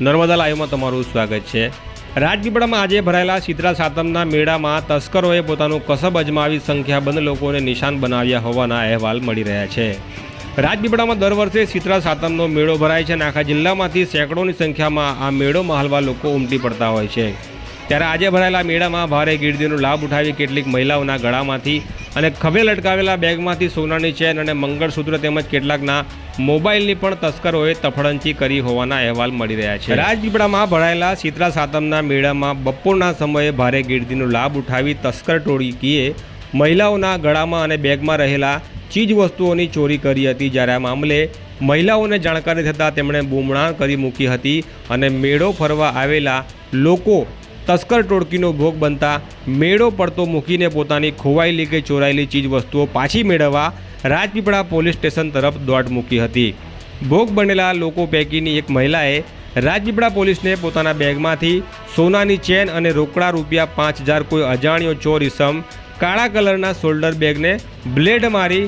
નર્મદા લાઈવમાં તમારું સ્વાગત છે. રાજપીપળામાં આજે ભરાયેલા શીતળા સાતમના મેળામાં તસ્કરોએ પોતાનું કસબ અજમાવી સંખ્યાબંધ લોકોને નિશાન બનાવ્યા હોવાના અહેવાલ મળી રહ્યા છે. રાજપીપળામાં દર વર્ષે શીતળા સાતમનો મેળો ભરાય છે અને આખા જિલ્લામાંથી સેંકડોની સંખ્યામાં આ મેળો માહલવા લોકો ઉમટી પડતા હોય છે. ત્યારે આજે ભરાયેલા મેળામાં ભારે ગીર્દીનો લાભ ઉઠાવી કેટલીક મહિલાઓના ગળામાંથી અને ખભે લટકાવેલા બેગમાંથી સોનાની ચેન અને મંગળસૂત્ર તેમજ કેટલાકના મોબાઈલની પણ તસ્કરોએ તફડંચી કરી હોવાના અહેવાલ મળી રહ્યા છે. રાજપીપળામાં ભરાયેલા શીતળા સાતમના મેળામાં બપોરના સમયે ભારે ગીર્દીનો લાભ ઉઠાવી તસ્કર ટોળકીએ મહિલાઓના ગળામાં અને બેગમાં રહેલા ચીજ વસ્તુઓની ચોરી કરી હતી જ્યારે આ મામલે મહિલાઓને જાણકારી થતાં તેમણે બૂમણાણ કરી મૂકી હતી અને મેળો ફરવા આવેલા લોકો તસ્કર ટોળકીનો ભોગ બનતા મેળો પડતો મૂકીને પોતાની ખોવાયેલી કે ચોરાયેલી ચીજ વસ્તુઓ પાછી મેળવવા રાજપીપળા પોલીસ સ્ટેશન તરફ દોડ મૂકી હતી. ભોગ બનેલા લોકો પૈકીની એક મહિલાએ રાજપીપળા પોલીસને પોતાના બેગમાંથી સોનાની ચેન અને રોકડા રૂપિયા પાંચ હજાર કોઈ અજાણ્યો ચોર ઇસમ કાળા કલરના શોલ્ડર બેગને બ્લેડ મારી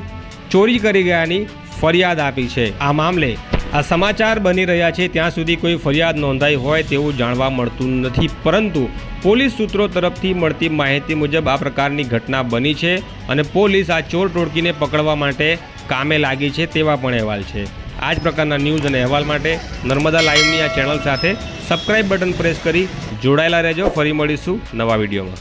ચોરી કરી ગયાની ફરિયાદ આપી છે. આ મામલે આ સમાચાર બની રહ્યા છે. ત્યાં સુધી કોઈ ફરિયાદ નોંધાઈ હોય તેવું જાણવા મળતું નથી. પરંતુ પોલીસ સૂત્રો તરફથી મળતી માહિતી મુજબ આ પ્રકારની ઘટના બની છે અને પોલીસ આ ચોર ટોળકીને પકડવા માટે કામે લાગી છે તેવા પણ અહેવાલ છે. આ જ પ્રકારના ન્યૂઝ અને અહેવાલ માટે નર્મદા લાઈવની આ ચેનલ સાથે સબસ્ક્રાઇબ બટન પ્રેસ કરી જોડાયેલા રહેજો. ફરી મળીશું નવા વિડીયોમાં.